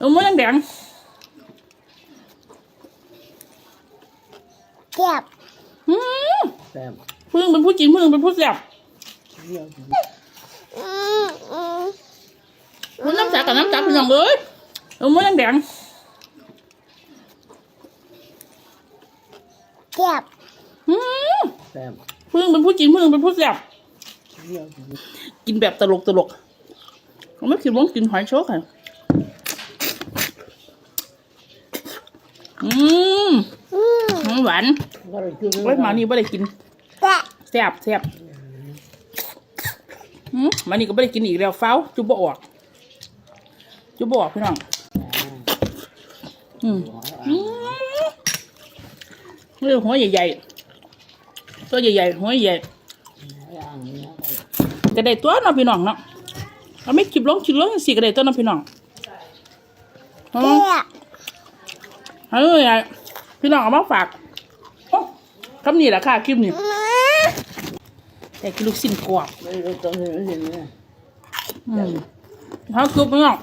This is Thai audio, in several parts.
เออมันยังแดงเก็บอืมแซ่บพึ่งเป็นผู้จีนพึ่งเป็นผู้แซ่บเยี่ยวอืมอืมมันน้ำจากกับน้ำจากพี่น้องเอ้ยเออมันยังแดงเก็บอืมแซ่บพึ่งเป็นผู้จีนพึ่งเป็นผู้แซ่บเยี่ยวกินแบบตลกตลกผมไม่คิดว่ากินหอยโชกค่ะ อืมอืมหวานก็เลยกินไว้ยหมานี่ไม่ได้กินแกะแซ่บแซ่บอืมมานี่ก็ไม่ได้กินอีกแล้วเฝ้าวจุบบ่ออกจุบบ่ออกพี่น้องอืมอืมเรื่องหัวใหญ่ๆตัวใหญ่ๆหัวใหญ่ย่างนี้ก็ได้ตัวเนาะพี่น้องเนาะเอาไม่คลิปลงคลิปลงสิก็ได้ตัวเนาะพี่น้องอืเก็ มบเฮ้ยพี่น้องเอามาฝากโอ้คำนี้แหละค่ะคลิปนี้อืมแต่กินลูกชิ้นกรอบไม่รู้ต้องเห็นเห็นเนี่ยอืมเขาจุบพี่น้อง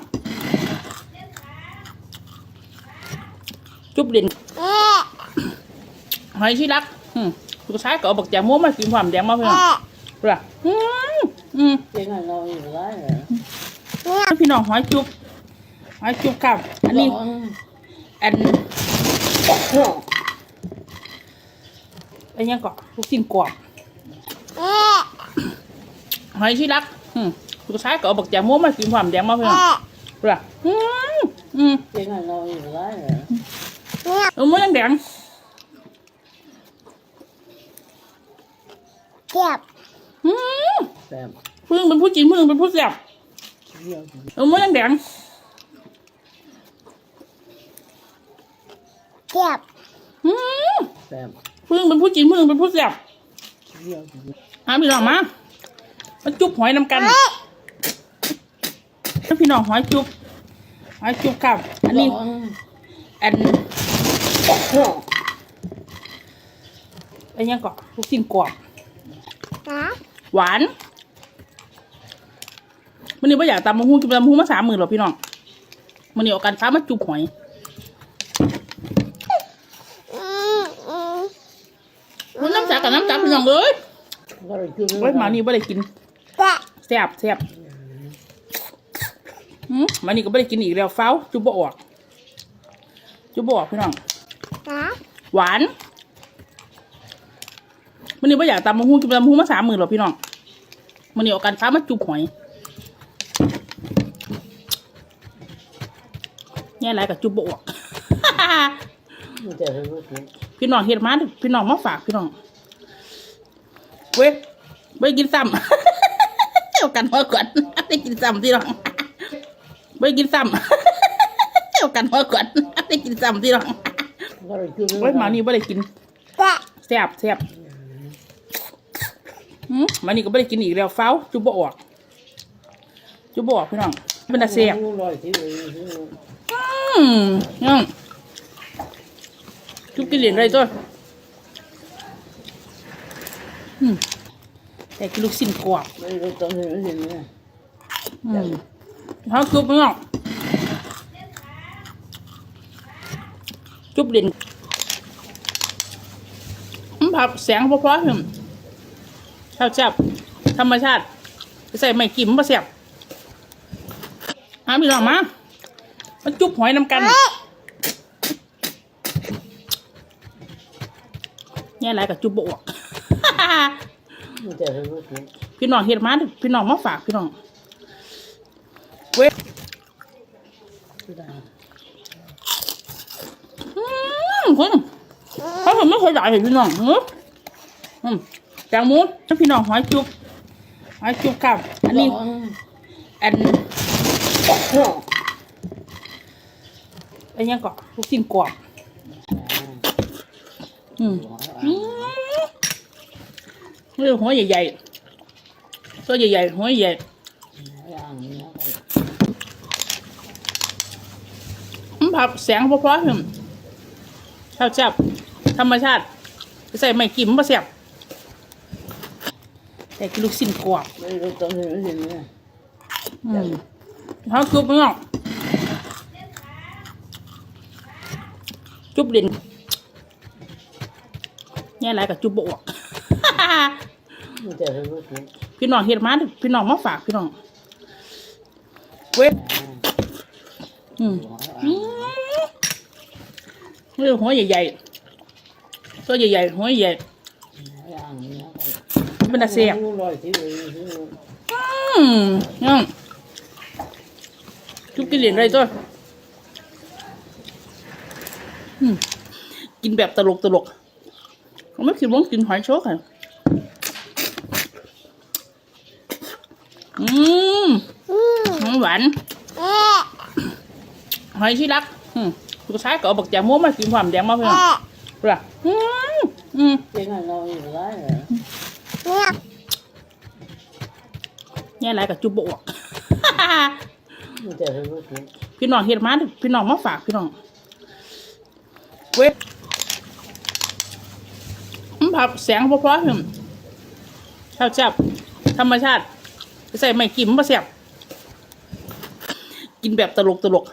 จุบเด่นเอ๊ะหอยที่รักอืมลูกชายก็เอาบักแจงม้วมากินความแดงมาเพื่อนเอ๊ะเพื่อนอืมอืมเจ๊งให้เราอยู่ไรเหรอพี่น้องหอยจุบหอยจุบครับอันนี้ อันอันนี้ก็ลูกชิ้นกรอบเอ๊ะหอยที่รักอืมลูกชายก็เอาบักแจงม้วมากินความแดงมาเพื่อนเอ๊ะเพื่อนอืมอืมเจ๊งให้เราอยู่ไรเหรอเนี่ยเออมันยังแดงเก็บอืมแซ่บพึ่งเป็นผู้จีนพึ่งเป็นผู้แซ่บเยี่ยวเออมันยังแดง เก็บอืมแซ่บพึ่งเป็นผู้จีนพึ่งเป็นผู้แซ่บเยี่ยวหาพี่น้องมามาจุบหอยน้ำกันเอ๊ะถ้าพี่น้องหอยจุบหอยจุบครับ อันนี้ อันอันนี้ก็ลูกชิ้นกรอบฮะหวานมันนี่ว่าอยากตำมะฮุ่งกินตำมะฮุ่งมาสามหมื่นหรอพี่น้องมันนี่เอากันฟ้ามาจุบหอย อืมอืม มันน้ำจากกับน้ำจากพี่น้องเอ้ย ก็เลยกินไว้ยหมานี่ไม่ได้กินแกะแซ่บแซ่บอืมมานี่ก็ไม่ได้กินอีกแล้วเฝ้าวจุบบ่ออก จุบบ่ออกพี่น้องฮะหวานมันนี่ว่าอยากตำมะฮุ่งกินตำมะฮุ่งมาสามหมื่นหรอพี่น้องมันนี่เอากันฟ้ามาจุบหอยแง่ไรกับจุบบ่ออกมันจะรู้สึกพี่น้องเฮ็ดมาพี่น้องมาฝากพี่น้องเว้ย ไปกินซ้ำเอากันหัวก่อนไปกินซ้ำพี่น้องไปกินซ้ำเอากันหัวก่อนไปกินซ้ำพี่น้องก็เลยกินเว้ยหมานี่ไม่ได้กินแซ่บแซ่บมหมานี่ก็ไม่ได้กินอีกแล้วเฝ้าจุบบ่ออกจุบบ่ออกพี่น้องเป็นตาแซ่บลอยที่เลยอืมยังจุบกินเหรียญอะไรตัวอืม แต่กินลูกชิ้นกรอบไม่รู้ต้องเห็นเห็นเนี่ยอืมเขาจุบพี่น้องจุบเหรียญมันผักแสงเพราะๆถึงข้าวแซ่บธรรมชาติไปใส่ไม่กิ่มมาแซ่บหาพี่น้องมามาจุบหอยน้ำกันเอ๊ะแง่ไรกับจุบบ่ออ กมันจะรู้สึกพี่น้องเฮ็ดมาพี่น้องมาฝากพี่น้องเว้ยอืมคุณเขาผมไม่เคยได้เห็นพี่น้องเอออืมแตงโมถ้าพี่น้องหอยจุบหอยจุบครับอันนี้อันอันนี้ก็ลูกชิ้นกรอบอืมอืม เรื่องหัวใหญ่ๆตัวใหญ่ๆหัวใหญ่ย่างนี้มันผักแสงเพราะๆถึงข้าวแซ่บธรรมชาติใส่ไม่กิ่มมาแซ่บแต่กินลูกชิ้นกรอบไม่รู้ต้อเห็นอืมเขาจุบพี่น้องจุบเด่นแง่ไรกับจุบบออก มันจะรู้สึกพี่น้องเฮ็ดมาพี่น้องมาฝากพี่น้องเว้ยอืมอืมเรื่องหัวใหญ่ๆตัวใหญ่ๆหัวใหญ่อย่เป็นตาเสียบลอยที่เลยที่อืมยังจุบกินเหรียญไรตัวอืมกินแบบตลกตลกๆเขาไม่คิดว่ากินหอยโชกค่ะ อืมอืมหอมหวานเอ๊ะหอยที่รักอืมลูกชายก็เอาบักแจม่วงมากินความแดงมาเพื่อนเอ๊ะเพื่อนอืมอืมเป็นอะไรเราอยู่ไรเหรอเนี่ยแง่ไรกับจุบบอกมันจะรู้สึกพี่น้องเฮ็ดมาพี่น้องมาฝากพี่น้องเว้ยมันผับแสงเพราะๆหนึ่งข้าวจับธรรมชาติ ไปใส่ไม่กินมันบ่แซ่บกินแบบตลกตลก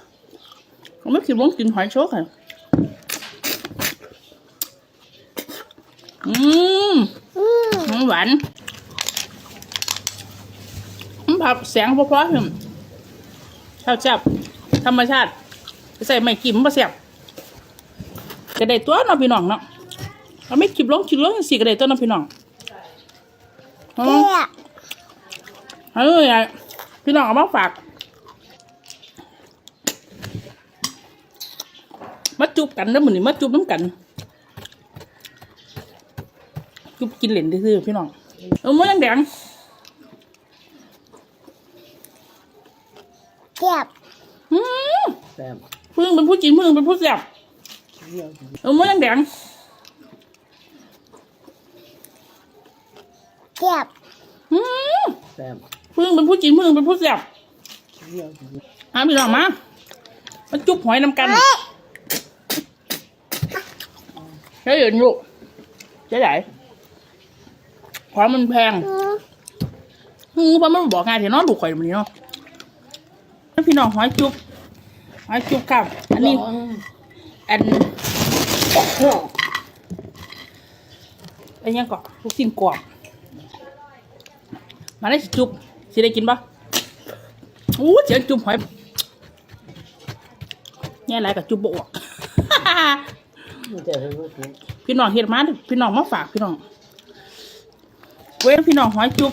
เขาไม่คิดว่ากินหอยโชกค่ะอืมหวานมันผับแสงเพราะๆหนึ่งข้าวจับธรรมชาติไปใส่ไม่กินมันบ่แซ่บก็ได้ตัวเนาะพี่น้องเนาะเอาไม่คลิปลงคลิปลงสิก็ได้ตัวเนาะพี่น้องอืเอ๊มะเอ้ยพี่น้องเอามาฝากมาจุบกันแล้วมือนี่มาจุบน้ำกัน จุบกินเหรียญซื่อๆพี่น้องเออมันยังแดงเจ็บอืมแบบพึ่งเป็นผู้จีนพึ่งเป็นผู้แซ่บเยี่ยมเออมันยังแดงเจ็บอืมแบบ พึ่งเป็นผู้จีนพึ่งเป็นผู้แซ่บเยี่ยมหาพี่น้องมามาจุบหอยน้ำกันเอ๊ะใช่เห็นลูกใช่ไหนความมันแพงอืมอืมเพราะมันบอกงายเถอะเนาะลูกข่อยมันนี้เนาะแล้วพี่น้องหอยจุบหอยจุบครับ อันนี้ อันอันยังก่อนลูกชิ้นกรอบมาได้สิจุบ สิได้กินปะอู้เสียงจุบหอยแง่ไรกับจุบบ่ออกมันจะรู้สึกพี่น้องเฮ็ดมาพี่น้องมาฝากพี่น้อง เว้ยพี่น้องหอยจุบ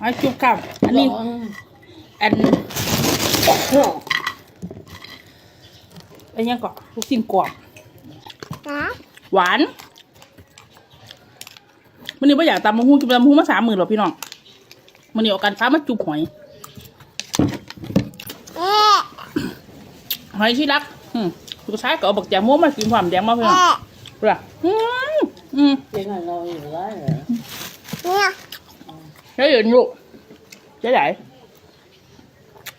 หอยจุบครับ อันนี้ อันอันยังก่อนลูกชิ้นกรอบนะหวานมันนี้ว่าอยากตำมะฮุ่งกินตำมะฮุ่งมาสามหมื่นหรอพี่น้อง มันนี้เอาการฟ้ามาจุบหอยเอ๊ะหอยที่รักอืมลูกชายก็เอาบักแจม่วงมากินความแดงมาเพื่อนเอ๊ะเพื่อนอืมอืมเป็นอะไรเราอยู่ไรเหรอเนี่ยใช่เห็นลูกใช่ไหน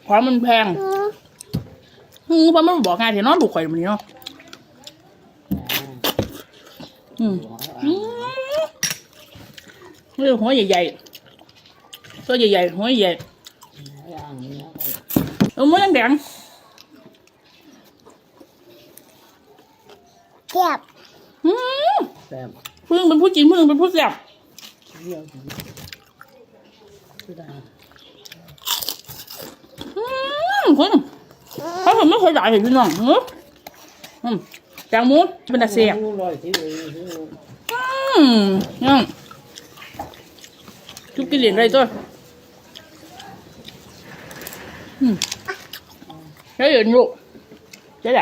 ความมันแพงอืมอืมเพราะมันบอกง่ายเถอะเนาะลูกข่อยมันนี้เนาะอืมอืมเรื่องหัวใหญ่ๆ ตัวใหญ่ๆหัวใหญ่อย่างนี้ๆเออมันยังแดงเจ็บอืมแบบพึ่ง เป็นผู้จีนพึ่งเป็นผู้แซ่บเยี่ยมคือได้อืมพึ่งเขาผมไม่เคยได้เห็นพี่น้องเนอะอืมแตงโมเป็นตาแซ่บลอยที่เลยที่อืมยังจุกกินเหรียญไรตัวอืมใช่เห็นลูกใช่ไหน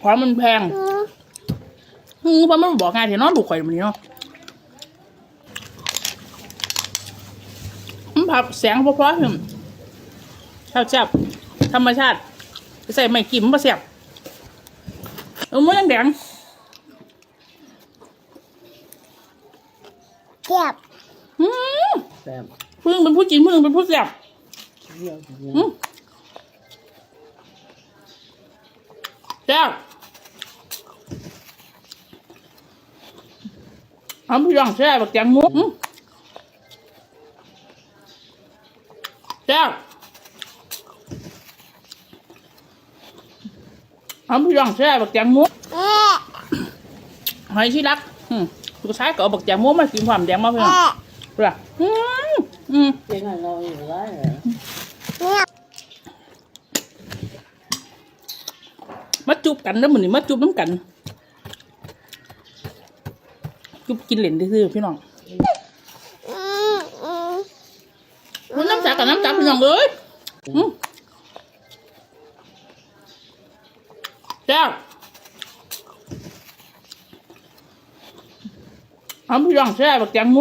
ความมันแพงอืมอืมเพราะมันบอกง่ายเถอะเนาะลูกข่อยมันนี้เนาะมันผับแสงเพราะๆหนึ่งข้าวจับธรรมชาติไปใส่ไม่กินมันบ่แซ่บเออมันยังแดงเจ็บอืมแบบพึ่งเป็นผู้จีนพึ่งเป็นผู้แซ่บ เยี่ยมอืมแซ่บเอาพี่น้องแซ่บแบบแกงหมุกอืมแซ่บเอหอ กันแล้วมือนี่มาจุบน้ำกัน จุบกินเหรนซื่อพี่น้องมันน้ำจากกับน้ำจากพี่น้องเอ้ยอืมแจ้วหอมพี่น้องแช่บักแตงโม